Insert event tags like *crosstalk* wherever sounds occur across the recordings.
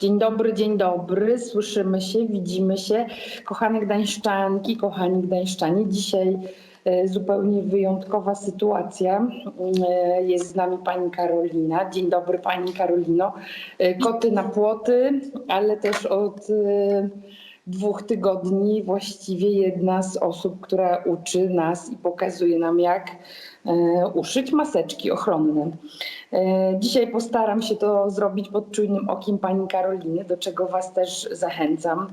Dzień dobry, dzień dobry. Słyszymy się, widzimy się. Kochane Gdańszczanki, kochani Gdańszczanie, dzisiaj e, zupełnie wyjątkowa sytuacja. E, Jest z nami pani Karolina. Dzień dobry pani Karolino. E, Koty na płoty, ale też od dwóch tygodni właściwie jedna z osób, która uczy nas i pokazuje nam, jak uszyć maseczki ochronne. E, Dzisiaj postaram się to zrobić pod czujnym okiem pani Karoliny, do czego was też zachęcam.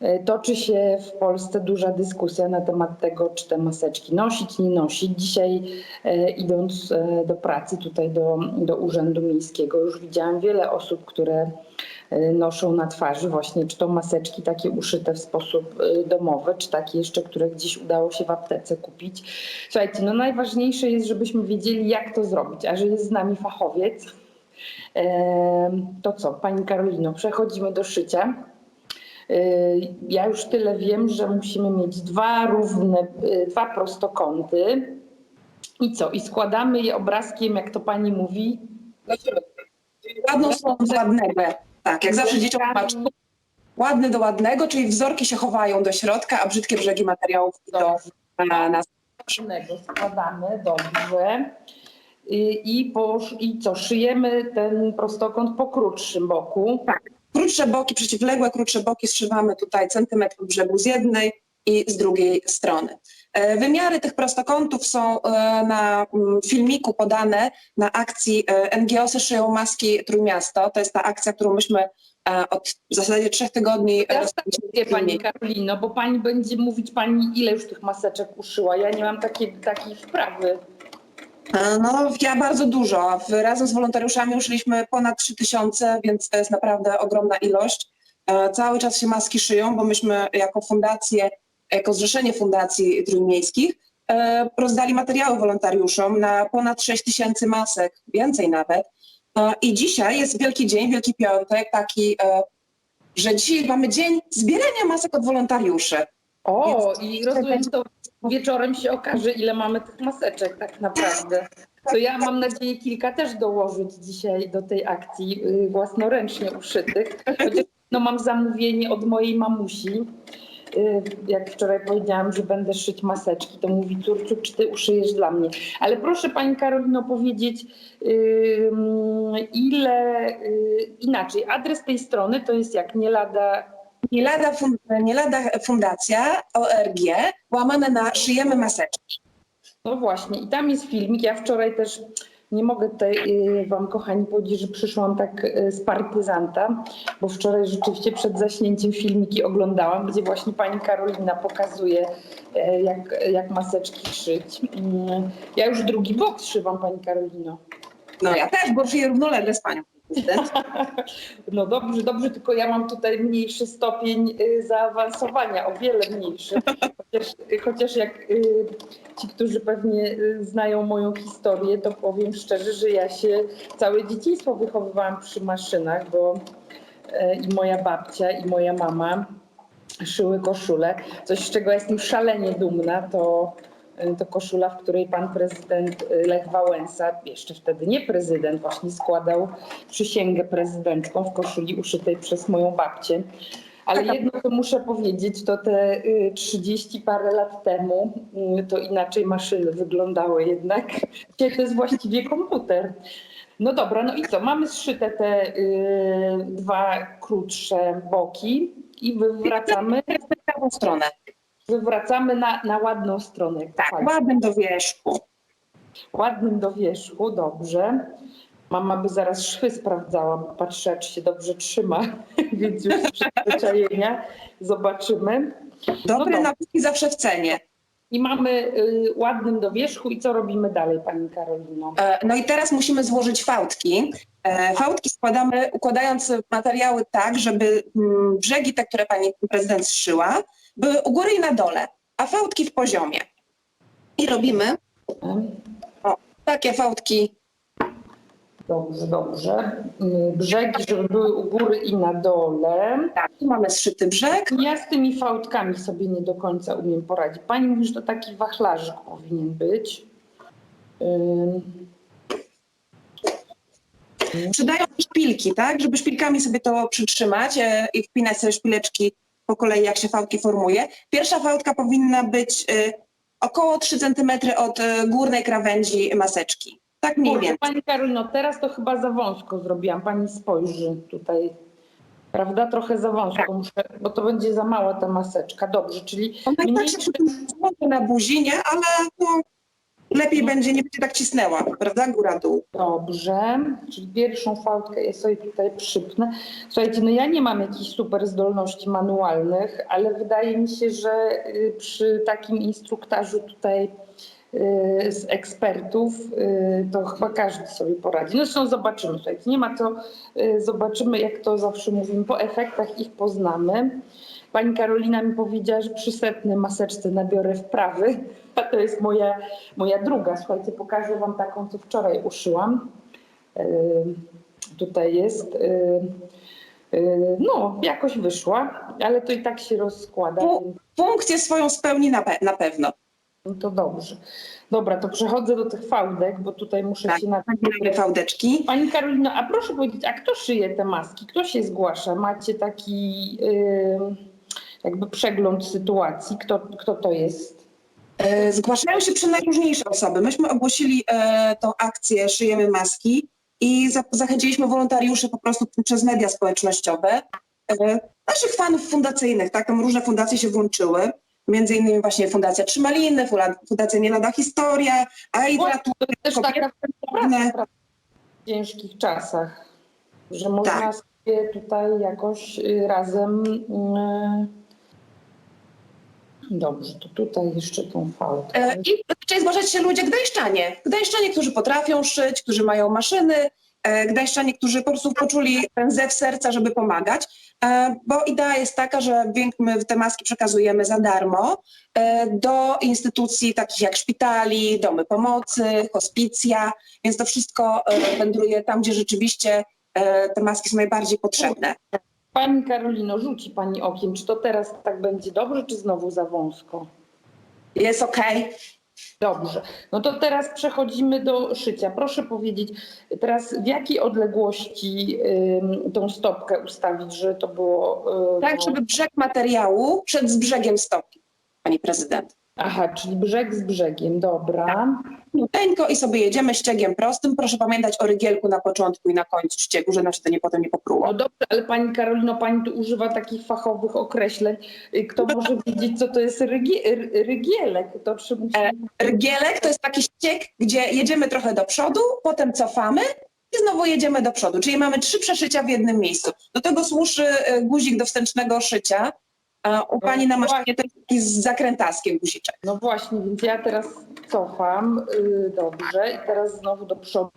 E, Toczy się w Polsce duża dyskusja na temat tego, czy te maseczki nosić, nie nosić. Dzisiaj e, idąc e, do pracy tutaj do, do Urzędu Miejskiego już widziałam wiele osób, które e, noszą na twarzy właśnie, czy to maseczki takie uszyte w sposób e, domowy, czy takie jeszcze, które gdzieś udało się w aptece kupić. Słuchajcie, no najważniejsze jest, żebyśmy wiedzieli, jak to zrobić, a że jest z nami fachowiec, em, to co, Pani Karolino, przechodzimy do szycia. Y, Ja już tyle wiem, że musimy mieć dwa równe, y, dwa prostokąty. I co? I składamy je obrazkiem, jak to pani mówi, ładną stroną do ładnego. Tak, jak zawsze dzieciom tłumaczę. Ładny do ładnego, czyli wzorki się chowają do środka, a brzydkie brzegi materiałów idą na nas. Składamy, dobrze. I, i, po, I co, szyjemy ten prostokąt po krótszym boku. Tak. Krótsze boki, przeciwległe, krótsze boki zszywamy tutaj centymetr brzegu z jednej i z drugiej strony. E, Wymiary tych prostokątów są e, na mm, filmiku podane na akcji e, NGOsy szyją maski Trójmiasto. To jest ta akcja, którą myśmy od w zasadzie trzech tygodni Ja. Wie Pani Karolino, bo Pani będzie mówić Pani, ile już tych maseczek uszyła. Ja nie mam takiej, takiej wprawy. No, ja bardzo dużo. Razem z wolontariuszami uszliśmy ponad 3000, więc to jest naprawdę ogromna ilość. Cały czas się maski szyją, bo myśmy jako fundację, jako zrzeszenie fundacji trójmiejskich e, rozdali materiały wolontariuszom na ponad 6 tysięcy masek, więcej nawet. E, I dzisiaj jest wielki dzień, wielki piątek, taki, e, że dzisiaj mamy dzień zbierania masek od wolontariuszy. O, Więc- i rozumiem, to wieczorem się okaże, ile mamy tych maseczek tak naprawdę. To ja mam nadzieję kilka też dołożyć dzisiaj do tej akcji y, własnoręcznie uszytych. Chociaż no, mam zamówienie od mojej mamusi. Y, Jak wczoraj powiedziałam, że będę szyć maseczki, to mówi córciu, czy ty uszyjesz dla mnie. Ale proszę Pani Karolino powiedzieć, ym, ile y, inaczej, adres tej strony to jest jak nie lada Nie lada, fun, nie lada fundacja ORG, łamane na szyjemy maseczki. No właśnie, i tam jest filmik. Ja wczoraj też nie mogę tutaj y, Wam, kochani, powiedzieć, że przyszłam tak y, z partyzanta, bo wczoraj rzeczywiście przed zaśnięciem filmiki oglądałam, gdzie właśnie pani Karolina pokazuje, e, jak, jak maseczki szyć. Ja już drugi bok szywam, pani Karolino. No ja też, bo żyję równolegle z panią. *laughs* No dobrze, dobrze, tylko ja mam tutaj mniejszy stopień y, zaawansowania, o wiele mniejszy. Chociaż, chociaż jak y, ci, którzy pewnie y, znają moją historię, to powiem szczerze, że ja się całe dzieciństwo wychowywałam przy maszynach, bo y, i moja babcia, i moja mama szyły koszule. Coś, z czego jestem szalenie dumna, to, to koszula, w której pan prezydent y, Lech Wałęsa, jeszcze wtedy nie prezydent, właśnie składał przysięgę prezydencką w koszuli uszytej przez moją babcię. Ale jedno to muszę powiedzieć, to te y, 30 parę lat temu y, to inaczej maszyny wyglądały jednak. Dzisiaj to jest właściwie komputer. No dobra, no i co? Mamy zszyte te y, dwa krótsze boki i wywracamy, W prawą stronę. Wywracamy na, na ładną stronę. Tak, fajnie. ładnym do wierzchu. Ładnym do wierzchu, dobrze. Mama by zaraz szwy sprawdzała, bo patrzę, czy się dobrze trzyma, *laughs* więc już przyzwyczajenia zobaczymy. No no zawsze w cenie. I mamy y, ładnym do wierzchu i co robimy dalej, Pani Karolino? E, No i teraz musimy złożyć fałdki. E, Fałdki składamy układając materiały tak, żeby mm, brzegi te, które pani prezydent zszyła, były u góry i na dole, a fałdki w poziomie. I robimy takie fałdki. Dobrze, dobrze. Y, Brzegi, żeby były u góry i na dole. Tak, tu mamy zszyty brzeg. Ja z tymi fałdkami sobie nie do końca umiem poradzić. Pani mówi, że to taki wachlarzyk powinien być. Ym. Przydają szpilki, tak? Żeby szpilkami sobie to przytrzymać e, i wpinać sobie szpileczki po kolei, jak się fałdki formuje. Pierwsza fałdka powinna być e, około 3 cm od e, górnej krawędzi maseczki. Tak mniej Kurczę, więcej. Pani Karolino, teraz to chyba za wąsko zrobiłam. Pani spojrzy tutaj. Prawda? Trochę za wąsko Tak. muszę, bo to będzie za mała ta maseczka. Dobrze, czyli Ona i tak mniej się przytrzymuje na buzi, nie? Ale no, lepiej będzie, nie będzie tak cisnęła, prawda? Góra-dół. Dobrze, czyli pierwszą fałdkę ja sobie tutaj przypnę. Słuchajcie, no ja nie mam jakichś super zdolności manualnych, ale wydaje mi się, że y, przy takim instruktażu tutaj y, z ekspertów y, to chyba każdy sobie poradzi. No Zresztą zobaczymy, słuchajcie, nie ma co, zobaczymy jak to zawsze mówimy, po efektach ich poznamy. Pani Karolina mi powiedziała, że przy setnej maseczce nabiorę wprawy, a *laughs* to jest moja, moja druga. Słuchajcie, pokażę Wam taką, co wczoraj uszyłam. Yy, tutaj jest. Yy, yy, no, jakoś wyszła, ale to i tak się rozkłada. Więc, Funkcję swoją spełni na, pe- na pewno. no to dobrze. Dobra, to przechodzę do tych fałdek, bo tutaj muszę Tak, się na Takie fałdeczki. Pani Karolino, a proszę powiedzieć, a kto szyje te maski? Kto się zgłasza? Macie taki yy, jakby przegląd sytuacji? Kto, kto to jest? E, Zgłaszają się przenajróżniejsze osoby. Myśmy ogłosili e, tą akcję Szyjemy Maski i za, zachęciliśmy wolontariuszy po prostu przez media społecznościowe, e, naszych fanów fundacyjnych, tak, tam różne fundacje się włączyły, między innymi właśnie Fundacja Trzymaliny, Fundacja Nie Lada Historia, Aidra, tu To też taka praca, w ciężkich czasach, że można Tak. sobie tutaj jakoś y, razem. y, Dobrze, to tutaj jeszcze tą fałdkę. E, I zaczęli zgłaszać się ludzie gdańszczanie. Gdańszczanie, którzy potrafią szyć, którzy mają maszyny, e, gdańszczanie, którzy po prostu poczuli ten zew serca, żeby pomagać. E, Bo idea jest taka, że my te maski przekazujemy za darmo do instytucji takich jak szpitali, domy pomocy, hospicja, więc to wszystko wędruje tam, gdzie rzeczywiście te maski są najbardziej potrzebne. Pani Karolino, rzuci Pani okiem, czy to teraz tak będzie dobrze, czy znowu za wąsko? Jest okej. Dobrze. No to teraz przechodzimy do szycia. Proszę powiedzieć teraz w jakiej odległości ym, tą stopkę ustawić, że to było. y, Tak, żeby brzeg materiału szedł z brzegiem stopki, pani prezydent. Aha, czyli brzeg z brzegiem, dobra. Nuteńko i sobie jedziemy ściegiem prostym. Proszę pamiętać o rygielku na początku i na końcu ściegu, że nasze to nie potem nie popruło. No dobrze, ale pani Karolino, pani tu używa takich fachowych określeń. Y, Kto może wiedzieć, co to jest rygie, ry- rygielek? To czy musi... E, Rygielek to jest taki ścieg, gdzie jedziemy trochę do przodu, potem cofamy i znowu jedziemy do przodu. Czyli mamy trzy przeszycia w jednym miejscu. Do tego służy e, guzik do wstecznego szycia. A u pani na maszynie to jest taki zakrętaskiem guziczek. No właśnie, więc ja teraz cofam, y, dobrze, i teraz znowu do przodu.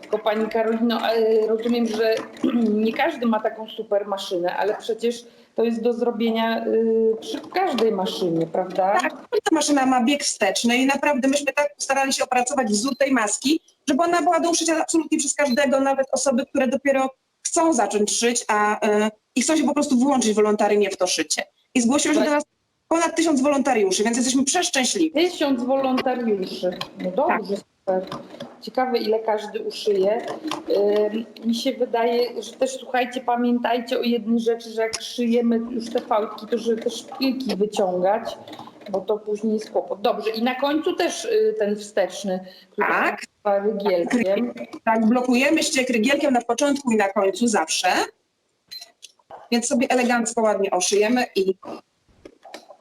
Tylko pani Karolino, ale rozumiem, że *clears throat* nie każdy ma taką super maszynę, ale przecież to jest do zrobienia y, przy każdej maszynie, prawda? Tak, ta maszyna ma bieg wsteczny i naprawdę myśmy tak starali się opracować wzór tej maski, żeby ona była do uszycia absolutnie przez każdego, nawet osoby, które dopiero chcą zacząć szyć, a y, i chcą się po prostu włączyć wolontaryjnie w to szycie. I zgłosiło się do nas ponad tysiąc wolontariuszy, więc jesteśmy przeszczęśliwi. Tysiąc wolontariuszy. No dobrze, super. Ciekawe, ile każdy uszyje. Ym, Mi się wydaje, że też słuchajcie, pamiętajcie o jednej rzeczy, że jak szyjemy już te fałdki, to żeby te szpilki wyciągać, bo to później jest kłopot. Dobrze, i na końcu też y, ten wsteczny, który Tak. rygielkiem. Tak, blokujemy ściek rygielkiem na początku i na końcu zawsze. Więc sobie elegancko, ładnie oszyjemy i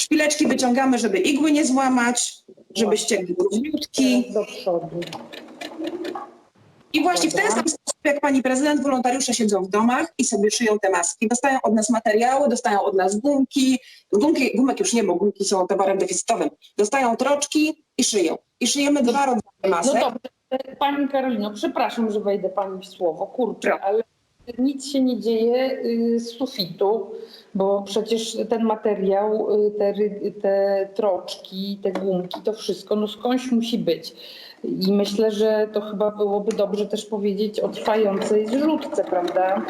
szpileczki wyciągamy, żeby igły nie złamać, żeby ściek był równiutki. Do przodu. I właśnie w ten sam sposób, jak pani prezydent, wolontariusze siedzą w domach i sobie szyją te maski. Dostają od nas materiały, dostają od nas gumki. Gumki, gumek już nie, bo gumki są towarem deficytowym. Dostają troczki i szyją. I szyjemy dwa rodzaje No masek. dobrze, pani Karolino, przepraszam, że wejdę pani w słowo, kurczę, ale nic się nie dzieje y, z sufitu, bo przecież ten materiał, y, te, te troczki, te gumki, to wszystko no skądś musi być. I myślę, że to chyba byłoby dobrze też powiedzieć o trwającej zrzutce, prawda?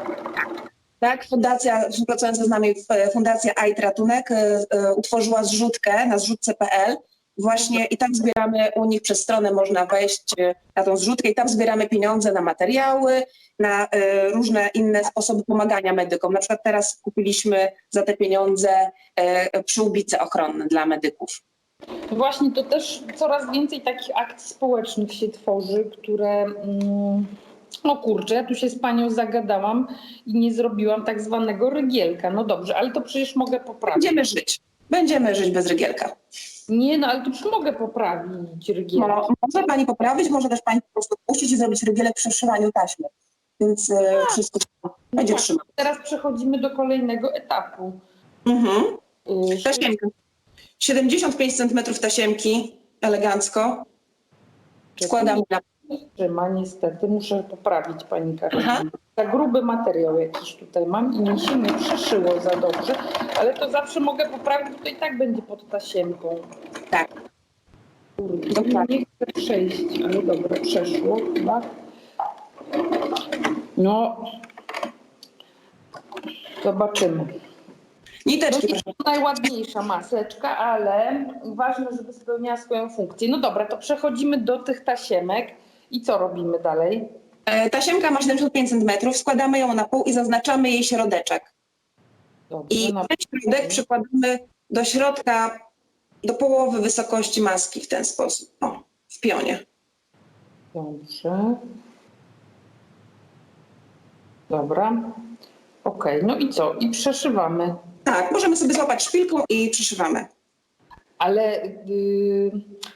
Tak, fundacja, współpracująca z nami e, Fundacja AIT Ratunek e, e, utworzyła zrzutkę na zrzutce.pl właśnie i tam zbieramy u nich przez stronę można wejść e, na tą zrzutkę i tam zbieramy pieniądze na materiały, na e, różne inne sposoby pomagania medykom. Na przykład teraz kupiliśmy za te pieniądze e, przyłbice ochronne dla medyków. Właśnie to też coraz więcej takich akcji społecznych się tworzy, które. No kurczę, ja tu się z panią zagadałam i nie zrobiłam tak zwanego rygielka. No dobrze, ale to przecież mogę poprawić. Będziemy żyć. Będziemy żyć bez rygielka. Nie, no ale to przecież mogę poprawić rygielka. Mo- Może pani poprawić, może też pani po prostu puścić i zrobić rygielek przy wszywaniu taśmy. Więc e, wszystko będzie Właśnie, trzymać. Teraz przechodzimy do kolejnego etapu. Mhm. Y, Tasiemka. 75 cm tasiemki, elegancko. Składamy na... Trzyma, niestety, muszę poprawić pani. Karolina. Za gruby materiał jakiś tutaj mam i mi się nie przeszyło za dobrze, ale to zawsze mogę poprawić, to i tak będzie pod tasiemką. Tak. Kurde, Dokładnie. nie chcę przejść, ale dobra, przeszło chyba. No, zobaczymy. To Niteczki, proszę. jest najładniejsza maseczka, ale ważne, żeby spełniała swoją funkcję. No dobra, to przechodzimy do tych tasiemek i co robimy dalej? E, Tasiemka ma 75 cm, składamy ją na pół i zaznaczamy jej środeczek. Dobrze, I na ten środek przykładamy do środka, do połowy wysokości maski w ten sposób. O, w pionie. Dobrze. Dobra. Okej, no i co? I przeszywamy. Tak, możemy sobie złapać szpilką i przyszywamy. Ale yy,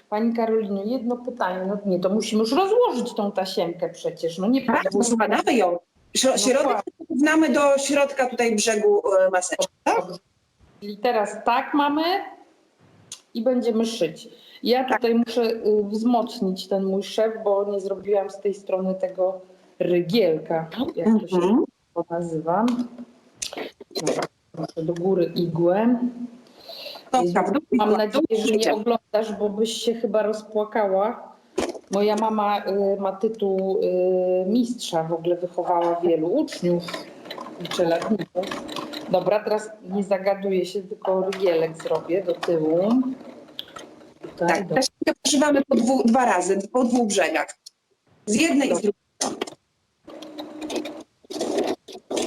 Pani Karolino, jedno pytanie. No nie, to musimy już rozłożyć tą tasiemkę przecież. No nie Tak, składamy ją. Śro- No Środek tak. porównamy do środka tutaj brzegu e, maseczki. Tak? Czyli teraz tak mamy i będziemy szyć. Ja Tak. tutaj muszę y, wzmocnić ten mój szef, bo nie zrobiłam z tej strony tego rygielka, jak to się Mhm. to nazywa. Muszę do góry igłę. To Mam nadzieję, że nie oglądasz, bo byś się chyba rozpłakała. Moja mama y, ma tytuł y, mistrza, w ogóle wychowała wielu uczniów i czeladników. Dobra, teraz nie zagaduję się, tylko rygielek zrobię do tyłu. Tutaj, Tak, do, tasiemkę przyszywamy po dwu, dwa razy, po dwóch brzegach. Z jednej i z drugiej.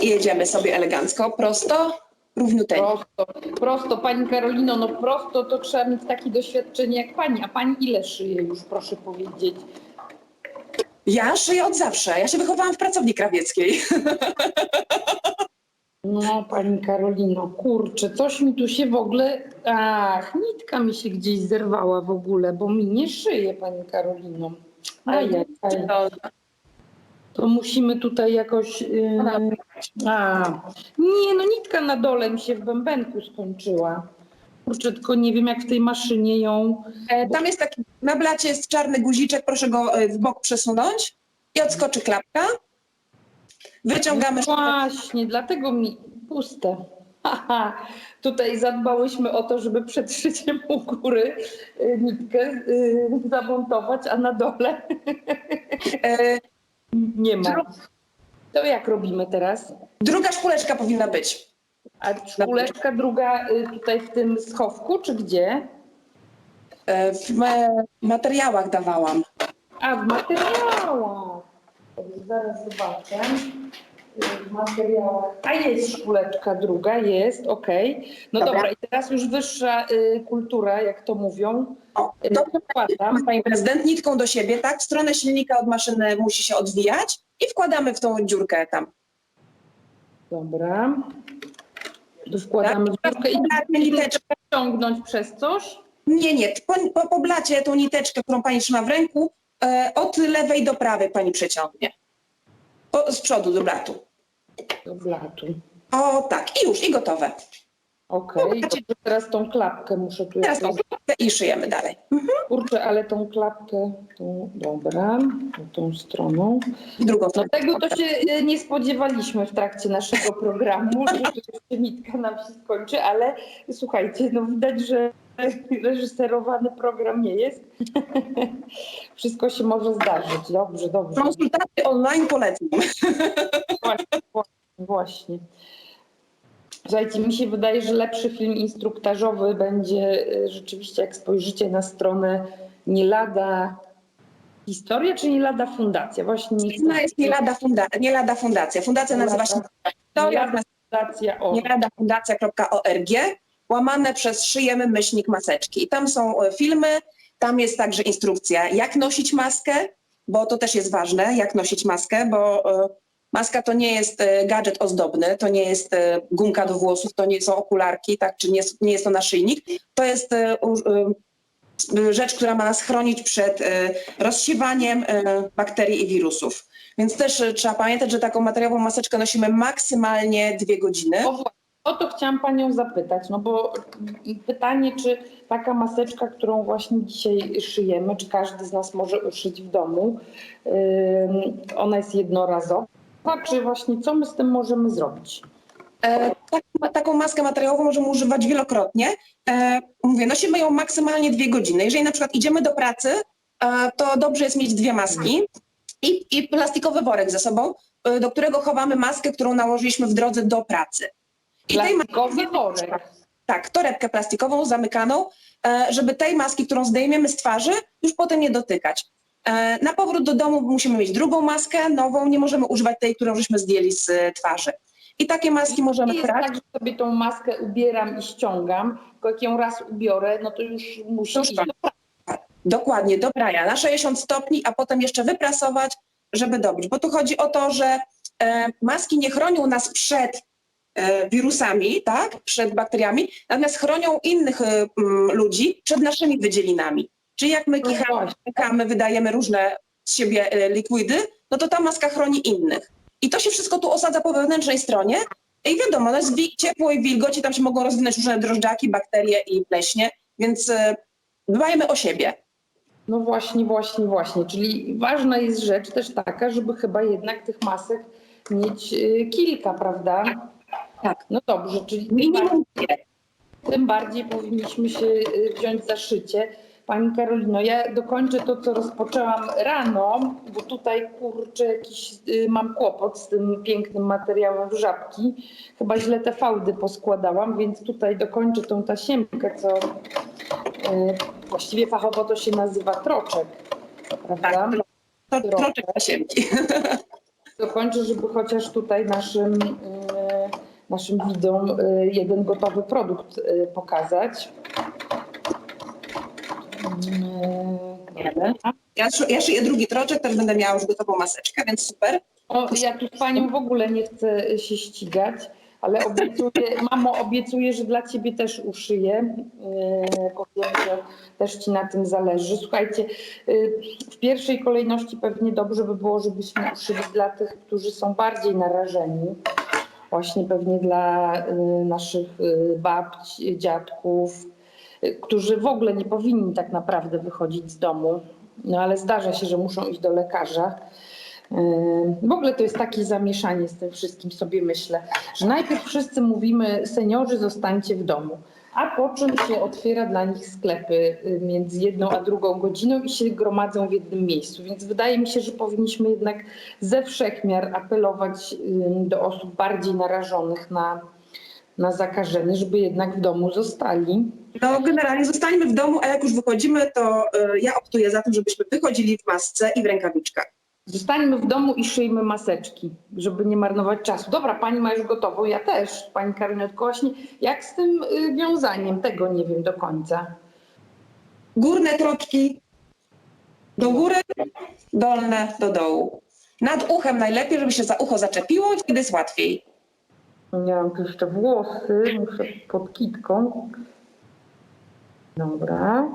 I jedziemy sobie elegancko, prosto, równiuteńko. prosto, prosto, Pani Karolino, no prosto to trzeba mieć takie doświadczenie jak Pani. A Pani ile szyje już, proszę powiedzieć? Ja szyję od zawsze. Ja się wychowałam w pracowni krawieckiej. No, pani Karolino, kurczę, coś mi tu się w ogóle. Ach, nitka mi się gdzieś zerwała w ogóle, bo mi nie szyje, pani Karolino. Ajaj, to musimy tutaj jakoś. Yy... A, nie, no nitka na dole mi się w bębenku skończyła. Kurczę, tylko nie wiem, jak w tej maszynie ją. E, Tam jest taki, na blacie jest czarny guziczek, proszę go e, w bok przesunąć i odskoczy klapka. Wyciągamy No Właśnie, dlatego mi puste. *laughs* Haha, tutaj zadbałyśmy o to, żeby przed szyciem u góry y, nitkę y, zamontować, a na dole E, nie ma. To jak robimy teraz? Druga szpuleczka powinna być. A szpuleczka druga y, tutaj w tym schowku, czy gdzie? E, W me- materiałach dawałam. A, w materiałach. Dobrze, Zaraz zobaczę. W materiałach. A jest szpuleczka druga, jest, okej. No Dobra. dobra. i teraz już wyższa y, kultura, jak to mówią. O, Y, to Wkładam. Pani prezydent, nitką do siebie, tak? W stronę silnika od maszyny musi się odwijać i wkładamy w tą dziurkę tam. Dobra. Tu wkładamy w Tak. dziurkę i niteczkę. ciągnąć przez coś. Nie, nie. Po, po, po blacie tą niteczkę, którą pani trzyma w ręku, e, od lewej do prawej pani przeciągnie. Po, z przodu do blatu. Do blatu. O tak, i już, i gotowe. Okej, dobrze, teraz tą klapkę muszę tu Teraz tą klapkę i szyjemy dalej. Kurczę, ale tą klapkę, tu, dobra, tą stroną. Drugą No tego to się e, nie spodziewaliśmy w trakcie naszego programu, *laughs* że jeszcze nitka nam się skończy, ale słuchajcie, no widać, że reżyserowany program nie jest. *laughs* Wszystko się może zdarzyć. Dobrze, dobrze. Konsultacje online polecam. Właśnie, właśnie. Słuchajcie, mi się wydaje, że lepszy film instruktażowy będzie y, rzeczywiście, jak spojrzycie na stronę nie lada historia, czy nie lada fundacja? Właśnie nie chcę. Ona jest nie lada, funda, nie lada fundacja. Fundacja Nie nazywa się lada- nie Historia lada fundacja o. nieladafundacja.org łamane przez szyjemy myślnik maseczki. I tam są e, filmy, tam jest także instrukcja, jak nosić maskę, bo to też jest ważne, jak nosić maskę, bo e, maska to nie jest e, gadżet ozdobny, to nie jest e, gumka do włosów, to nie są okularki, tak, czy nie, nie jest to naszyjnik. To jest e, rzecz, która ma nas chronić przed rozsiewaniem bakterii i wirusów. Więc też trzeba pamiętać, że taką materiałową maseczkę nosimy maksymalnie dwie godziny. O, o to chciałam Panią zapytać, no bo pytanie, czy taka maseczka, którą właśnie dzisiaj szyjemy, czy każdy z nas może uszyć w domu, ona jest jednorazowa, czy właśnie co my z tym możemy zrobić? E, tak, taką maskę materiałową możemy używać wielokrotnie. E, mówię, nosimy ją maksymalnie dwie godziny. Jeżeli na przykład idziemy do pracy, e, to dobrze jest mieć dwie maski i, i plastikowy worek ze sobą, e, do którego chowamy maskę, którą nałożyliśmy w drodze do pracy. I Plastikowy worek. tak, torebkę plastikową zamykaną, e, żeby tej maski, którą zdejmiemy z twarzy, już potem nie dotykać. E, Na powrót do domu musimy mieć drugą maskę, nową, nie możemy używać tej, którą żeśmy zdjęli z e, twarzy. I takie maski możemy jest prać. tak, że sobie tą maskę ubieram i ściągam, tylko jak ją raz ubiorę, no to już musi Już iść do pracy. Dokładnie, do prania na 60 stopni, a potem jeszcze wyprasować, żeby dobić. Bo tu chodzi o to, że e, maski nie chronią nas przed wirusami, tak, przed bakteriami, natomiast chronią innych ludzi przed naszymi wydzielinami. Czyli jak my No kichamy, właśnie. kichamy, wydajemy różne z siebie e, likwidy, no to ta maska chroni innych. I to się wszystko tu osadza po wewnętrznej stronie. I wiadomo, no jest ciepło i wilgoć, i tam się mogą rozwinąć różne drożdżaki, bakterie i pleśnie, więc e, dbajmy o siebie. No właśnie, właśnie, właśnie. Czyli ważna jest rzecz też taka, żeby chyba jednak tych masek mieć y, kilka, prawda? Tak. No dobrze, czyli Minimum tym bardziej powinniśmy się wziąć za szycie. Pani Karolino, ja dokończę to, co rozpoczęłam rano, bo tutaj kurczę jakiś y, mam kłopot z tym pięknym materiałem w żabki. Chyba źle te fałdy poskładałam, więc tutaj dokończę tą tasiemkę, co y, właściwie fachowo to się nazywa troczek. Prawda? Tak, Trochę. troczek tasiemki. *laughs* dokończę, żeby chociaż tutaj naszym, e, naszym widzom e, jeden gotowy produkt e, pokazać. E. Ja, ja szyję drugi troczek, też będę miała już gotową maseczkę, więc super. O, ja tu z panią w ogóle nie chcę się ścigać, ale obiecuję, *laughs* mamo, obiecuję, że dla ciebie też uszyję, e, bo wiem, że też ci na tym zależy. Słuchajcie, e, w pierwszej kolejności pewnie dobrze by było, żebyśmy uszyli dla tych, którzy są bardziej narażeni. Właśnie pewnie dla e, naszych e, babci, dziadków, e, którzy w ogóle nie powinni tak naprawdę wychodzić z domu, no ale zdarza się, że muszą iść do lekarza. Yy, W ogóle to jest takie zamieszanie z tym wszystkim, sobie myślę, że najpierw wszyscy mówimy, seniorzy zostańcie w domu, a po czym się otwiera dla nich sklepy yy, między jedną a drugą godziną i się gromadzą w jednym miejscu. Więc wydaje mi się, że powinniśmy jednak ze wszechmiar apelować yy, do osób bardziej narażonych na, na zakażenie, żeby jednak w domu zostali. No generalnie zostańmy w domu, a jak już wychodzimy, to y, ja optuję za tym, żebyśmy wychodzili w masce i w rękawiczkach. Zostańmy w domu i szyjmy maseczki, żeby nie marnować czasu. Dobra, pani ma już gotową, ja też, pani Karolina, tylko właśnie jak z tym y, wiązaniem, tego nie wiem do końca. Górne troczki do góry, dolne do dołu. Nad uchem najlepiej, żeby się za ucho zaczepiło, wtedy jest łatwiej. Nie mam tu jeszcze włosy, muszę pod kitką. Dobra.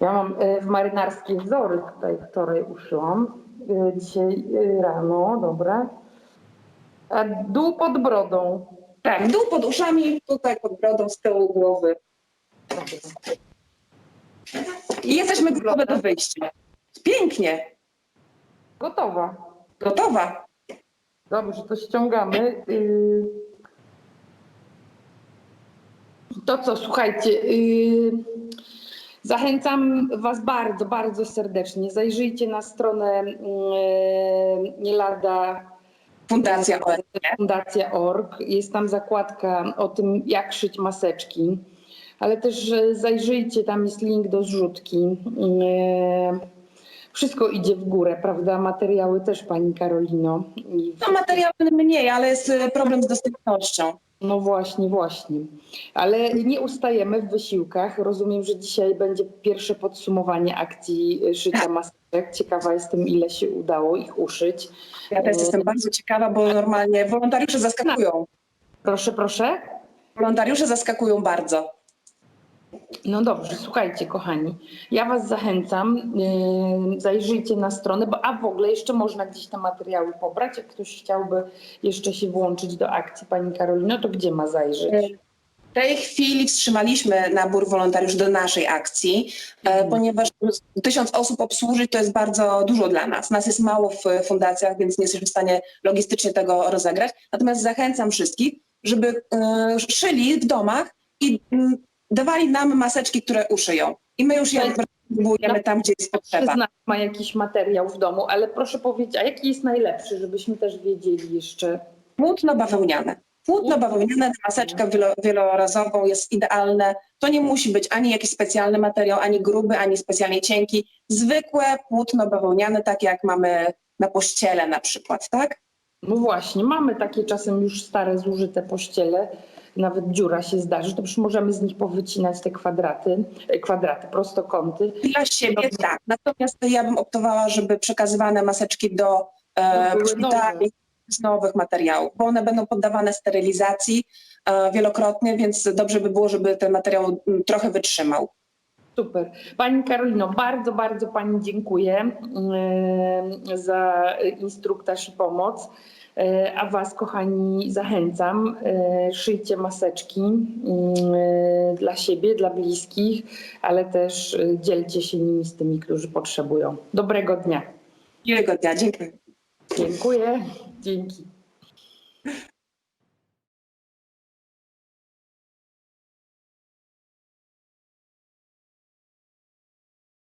Ja mam y, w marynarskie wzory tutaj wczoraj uszyłam. Y, Dzisiaj y, rano, dobra. A dół pod brodą. Tak, dół pod uszami, tutaj pod brodą, z tyłu głowy. I jesteśmy gotowe do wyjścia. Pięknie, Gotowa. Gotowa. Dobrze, to ściągamy. Yy. To co, słuchajcie, yy, zachęcam Was bardzo, bardzo serdecznie. Zajrzyjcie na stronę yy, nie lada Fundacja. Jest tam zakładka o tym, jak szyć maseczki, ale też zajrzyjcie, tam jest link do zrzutki. E, Wszystko idzie w górę, prawda? Materiały też, Pani Karolino. I No materiały mniej, ale jest y, problem z dostępnością. No właśnie, właśnie. Ale nie ustajemy w wysiłkach. Rozumiem, że dzisiaj będzie pierwsze podsumowanie akcji szycia maseczek. Ciekawa jestem, ile się udało ich uszyć. Ja też jestem bardzo ciekawa, bo normalnie wolontariusze zaskakują. Proszę, proszę. Wolontariusze zaskakują bardzo. No dobrze, słuchajcie, kochani. Ja Was zachęcam. Yy, zajrzyjcie na stronę, bo a w ogóle jeszcze można gdzieś te materiały pobrać. Jak ktoś chciałby jeszcze się włączyć do akcji Pani Karolino, to gdzie ma zajrzeć? W tej chwili wstrzymaliśmy nabór wolontariuszy do naszej akcji, e, Mhm. ponieważ tysiąc osób obsłużyć to jest bardzo dużo dla nas. Nas jest mało w fundacjach, więc nie jesteśmy w stanie logistycznie tego rozegrać. Natomiast zachęcam wszystkich, żeby e, szyli w domach i mm, dawali nam maseczki, które uszyją. I my już je próbujemy tam, gdzie jest potrzeba. Przyznam, ma jakiś materiał w domu, ale proszę powiedzieć, a jaki jest najlepszy, żebyśmy też wiedzieli jeszcze. Płótno bawełniane. Płótno bawełniane na maseczkę wielo, wielorazową jest idealne. To nie musi być ani jakiś specjalny materiał, ani gruby, ani specjalnie cienki. Zwykłe płótno bawełniane, takie jak mamy na pościele na przykład, tak? No właśnie, mamy takie czasem już stare, zużyte pościele, nawet dziura się zdarzy, to już możemy z nich powycinać te kwadraty, e, kwadraty, prostokąty. Dla siebie tak. Natomiast ja bym optowała, żeby przekazywane maseczki do e, były szpitali z nowych materiałów, bo one będą poddawane sterylizacji e, wielokrotnie, więc dobrze by było, żeby ten materiał mm, trochę wytrzymał. Super. Pani Karolino, bardzo, bardzo Pani dziękuję e, za instruktaż i pomoc. E, A Was, kochani, zachęcam. e, Szyjcie maseczki e, dla siebie, dla bliskich, ale też dzielcie się nimi z tymi, którzy potrzebują. Dobrego dnia. Miłego dnia, dziękuję. Dziękuję. Dzięki.